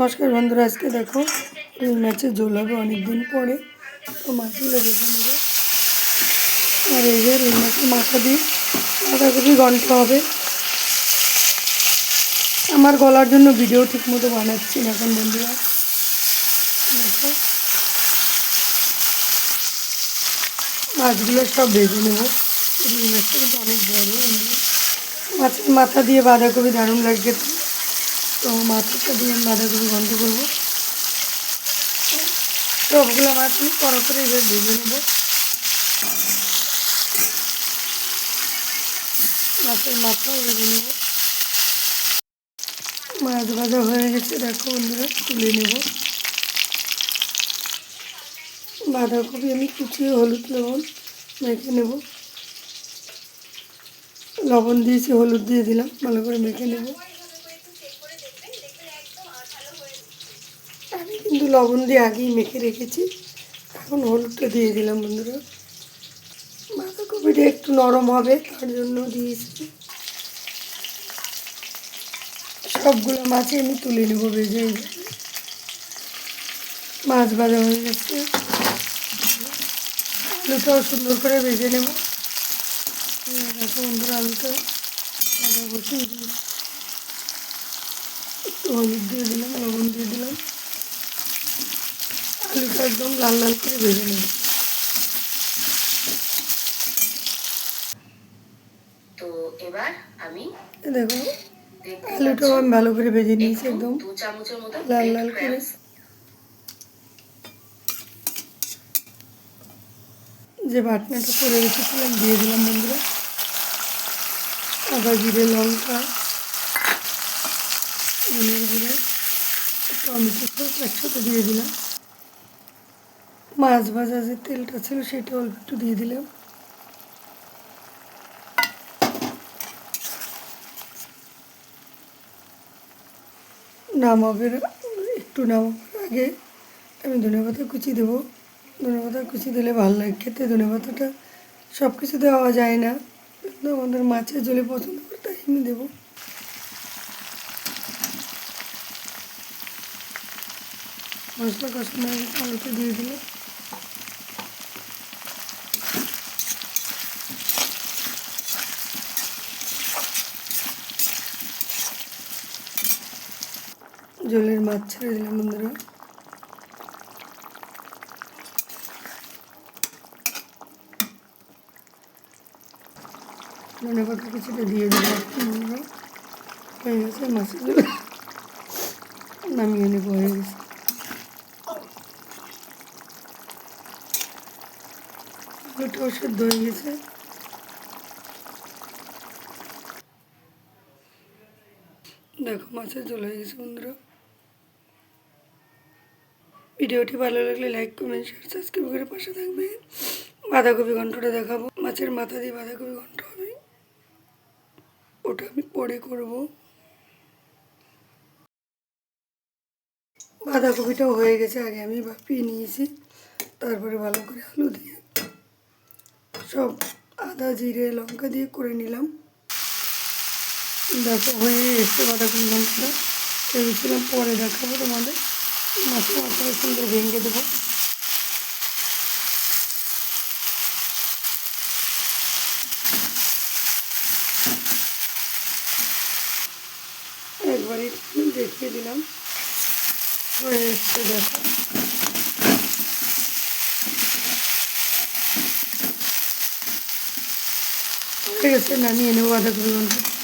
নমস্কার বন্ধুরা, আজকে দেখো রুই মাছের ঝোল হবে অনেকদিন পরে। তো মাছগুলো ভেজে নেব। আর এই যে রুই মাছের মাথা দিয়ে বাঁধাকপি ঘন্ট হবে। আমার গলার জন্য ভিডিও ঠিক মতো বানাচ্ছি না এখন বন্ধুরা। দেখো। মাছগুলো সব ভেজে নেব। রুই মাছটা কিন্তু অনেক বড়। মাছের মাথা দিয়ে বাঁধাকপি দারুণ লাগছে। তো। মাছটা দিয়ে আমি বাঁধাকপি ঘন্ট করব। সবগুলো মাছ আমি কড়া করে এবার ভেজে নেব। মাছের মাথাও ভেজে নেব। মাছ ভাজা হয়ে গেছে, দেখো বন্ধুরা, তুলে নেব। বাঁধাকপি আমি কুচিয়ে হলুদ লবণ মেখে নেব। লবণ দিয়েছি, হলুদ দিয়ে দিলাম, ভালো করে মেখে নেব। কিন্তু লবণ দিয়ে আগেই মেখে রেখেছি। এখন হলুদটা দিয়ে দিলাম বন্ধুরা। বাঁধাকপিটা একটু নরম হবে, তার জন্য দিয়েছি। সবগুলো মাছে আমি তুলে নেব ভেজে। মাছ ভাজা হয়ে গেছে। আলুটাও সুন্দর করে ভেজে নেব। বন্ধুরা, আলুটা বসিয়ে একটু হলুদ দিয়ে দিলাম, লবণ দিয়ে দিলাম। আলুটা একদম লাল লাল করে ভেজে নেব। তো এবার আমি দেখো আলুটাও আমি ভালো করে ভেজে নিয়েছি একদম। দু চামচের মতো লাল লাল করে। যে বাটনাটা করে রেখেছিলাম দিয়ে দিলাম বন্ধুরা। আদা জিরে লঙ্কা ধনের গুঁড়ো টমেটো সব একসাথে দিয়ে দিলাম। মাছ ভাজা যে তেলটা ছিল সেটা অল্প একটু দিয়ে দিলাম। নামাবের, একটু নামাবার আগে আমি ধনে পাতা কুচি দেবো। ধনে পাতা কুচি দিলে ভালো লাগে খেতে, ধনে পাতাটা সব কিছু দেওয়া যায় না। কিন্তু আমাদের মাছের ঝোলে পছন্দ করে তাই আমি দেবো। মশলা কষানো আলুটা দিয়ে দিলে জলের মাছ ছেড়ে দিলাম বন্ধুরা। ধনে পাতা কিছুটা দিয়ে দিলাম বন্ধুরা। হয়ে গেছে, মাছের ঝোল নামিয়ে নেব, হয়ে গেছে। আলুটাও সেদ্ধ হয়ে গেছে। দেখো, মাছের জল হয়ে গেছে বন্ধুরা। ভিডিওটি ভালো লাগলে লাইক, কমেন্ট শেয়ার সাবস্ক্রাইব করে পাশে থাকবে। বাঁধাকপি ঘন্টটা দেখাবো। মাছের মাথা দিয়ে বাঁধাকপি ঘন্ট হবে। ওটা আমি পরে করব। বাঁধাকপিটাও হয়ে গেছে, আগে আমি বাপিয়ে নিয়েছি। তারপরে ভালো করে আলু দিয়ে সব আদা, জিরে, লঙ্কা দিয়ে করে নিলাম। দেখো, হয়ে এসছে বাঁধাকপি ঘন্টটা। ভেবেছিলাম পরে দেখাবো তোমাদের। মাছের মাথাটা সুন্দর ভেঙে দেবো। একবারই দেখিয়ে দিলাম। হয়ে এসছে দেখো। হয়ে নেব বাঁধাকপি ঘণ্টা